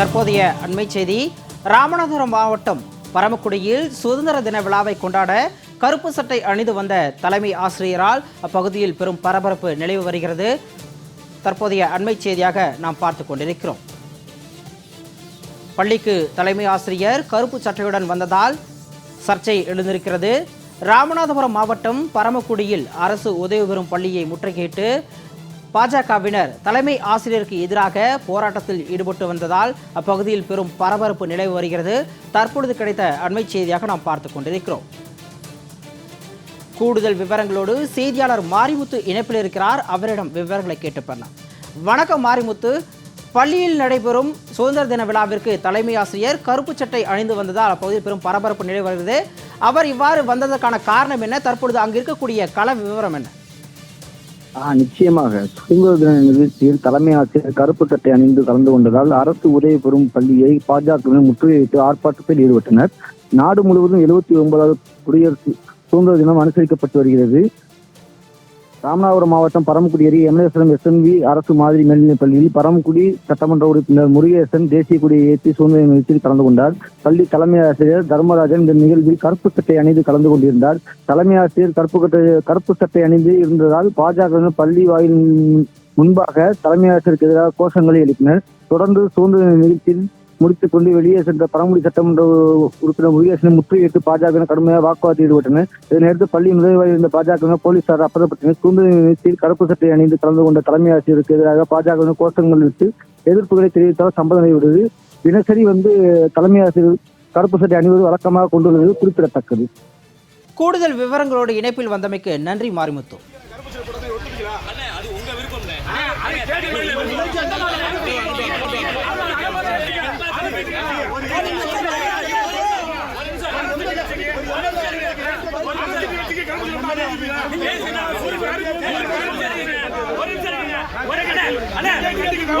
தற்போதைய அண்மை செய்தி. ராமநாதபுரம் மாவட்டம் பரமக்குடியில் சுதந்திர தின விழாவை கொண்டாட கருப்பு சட்டை அணிந்து வந்த தலைமை ஆசிரியரால் அப்பகுதியில் பெரும் பரபரப்பு நிலவு வருகிறது. தற்போதைய அண்மை செய்தியாக நாம் பார்த்து கொண்டிருக்கிறோம். பள்ளிக்கு தலைமை ஆசிரியர் கருப்பு சட்டையுடன் வந்ததால் சர்ச்சை எழுந்திருக்கிறது. ராமநாதபுரம் மாவட்டம் பரமக்குடியில் அரசு உதவி பெறும் பள்ளியை முற்றுகையிட்டு பாஜகவினர் தலைமை ஆசிரியருக்கு எதிராக போராட்டத்தில் ஈடுபட்டு வந்ததால் அப்பகுதியில் பெரும் பரபரப்பு நிலை வருகிறது. தற்பொழுது கிடைத்த அண்மை செய்தியாக நாம் பார்த்து கொண்டிருக்கிறோம். கூடுதல் விவரங்களோடு செய்தியாளர் மாரிமுத்து இணைப்பில் இருக்கிறார். அவரிடம் விவரங்களை கேட்டு வணக்கம் மாரிமுத்து. பள்ளியில் நடைபெறும் சுதந்திர தின விழாவிற்கு தலைமை ஆசிரியர் கருப்பு சட்டை அணிந்து வந்ததால் அப்பகுதியில் பெரும் பரபரப்பு நிலை வருகிறது. அவர் இவ்வாறு வந்ததற்கான காரணம் என்ன? தற்பொழுது அங்கு இருக்கக்கூடிய கள விவரம் என்ன? ஆஹ் நிச்சயமாக. சுதந்திர தின நிகழ்ச்சியில் தலைமை ஆசிரியர் கருப்பு சட்டை அணிந்து கலந்து கொண்டதால் அரசு உதவி பெறும் பள்ளியை பாஜகவினர் முற்றுகையிட்டு ஆர்ப்பாட்டத்தில் ஈடுபட்டனர். நாடு முழுவதும் எழுபத்தி ஒன்பதாவது குடியரசு சுதந்திர தினம் அனுசரிக்கப்பட்டு வருகிறது. ராமநாதபுரம் மாவட்டம் பரமக்குடி அருகே எம்எல்ஏஸ்வரம் எஸ்என்வி அரசு மாதிரி மேல்நிலைப் பள்ளியில் பரமக்குடி சட்டமன்ற உறுப்பினர் முருகேசன் தேசிய கொடியை ஏற்றி சூழ்நிலை நிகழ்ச்சியில் கலந்து கொண்டார். பள்ளி தலைமை ஆசிரியர் தர்மராஜன் இந்த நிகழ்வில் கருப்பு சட்டை அணிந்து கலந்து கொண்டிருந்தார். தலைமை ஆசிரியர் கருப்பு கட்டை கருப்பு சட்டை அணிந்து இருந்ததால் பாஜக பள்ளி வாயில் முன்பாக தலைமை ஆசிரியருக்கு எதிராக கோஷங்களை எழுப்பினர். தொடர்ந்து சூழ்நிலை நிகழ்ச்சியில் முடித்துக் கொண்டு வெளியே சென்ற பரமக்குடி சட்டமன்ற உறுப்பினர் முருகேசனை முற்றுகையிட்டு பாஜக கடுமையாக வாக்குவாதத்தில் ஈடுபட்டனர். இதனையடுத்து பள்ளி நுழைவாயில் இருந்த பாஜக போலீசார் அப்பதப்பட்டனர் தின நிகழ்ச்சியில் கருப்பு சட்டை அணிந்து கலந்து கொண்ட தலைமை ஆசிரியருக்கு எதிராக பாஜக கோஷங்கள் விட்டு எதிர்ப்புகளை தெரிவித்தால் சம்பதம் நடைபெறுகிறது தினசரி வந்து தலைமை ஆசிரியர் கருப்பு சட்டை அணிவது வழக்கமாக கொண்டுள்ளது குறிப்பிடத்தக்கது. கூடுதல் விவரங்களோடு இணைப்பில் வந்தமைக்கு நன்றி மாரிமுத்து. கண்டிக்கின்றோம்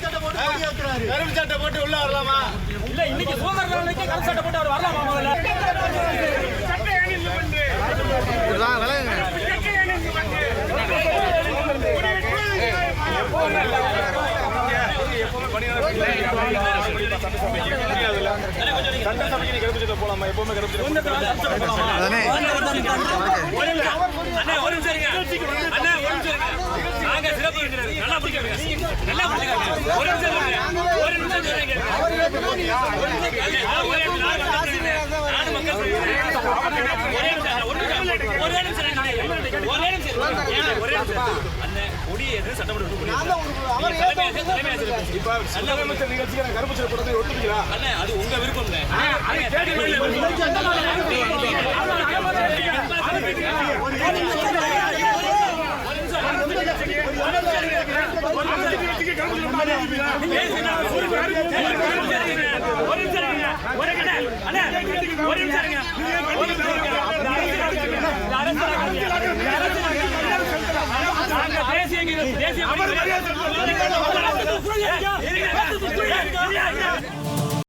கருப்பு சட்டை போட்டு உள்ள வரலாமா? இல்ல இன்னைக்கு சுதந்திர நாளைக்கு சட்டை போட்டு அவர் வரலாமா முதல்ல அணிந்து கொண்டு சட்டை அணிந்து கொண்டு சட்டசபைக்கு நீ கருப்பு சட்டை போலாமா எப்பவுமே கருப்பு சட்டை நிமிஷம் ஒரே நிமிஷம் இருங்க நாங்க சிறப்பு விருந்தினர் நல்லா பிடிக்கிறீங்க நல்லா பிடிக்கிறீங்க ஒரு நிமிஷம் இருங்க ஒரு நிமிஷம் சொல்றீங்க ஒரு நிமிஷம் ஒரே நானும் மக்கள் சொல்றேன். ஒரே நிமிஷம் ஒரு நிமிஷம் ஒரே நிமிஷம் இருங்க. ஒரே நிமிஷம் இருங்க. ஒரே நிமிஷம் அண்ணன் கொடியை எது சட்டமன்ற உறுப்பினர். இப்ப நிகழ்ச்சிக்கு நான் கருப்பு ஒத்துக்கிறா அண்ணே அது உங்க விருப்பம்ண்ணே தேசிய தேசிய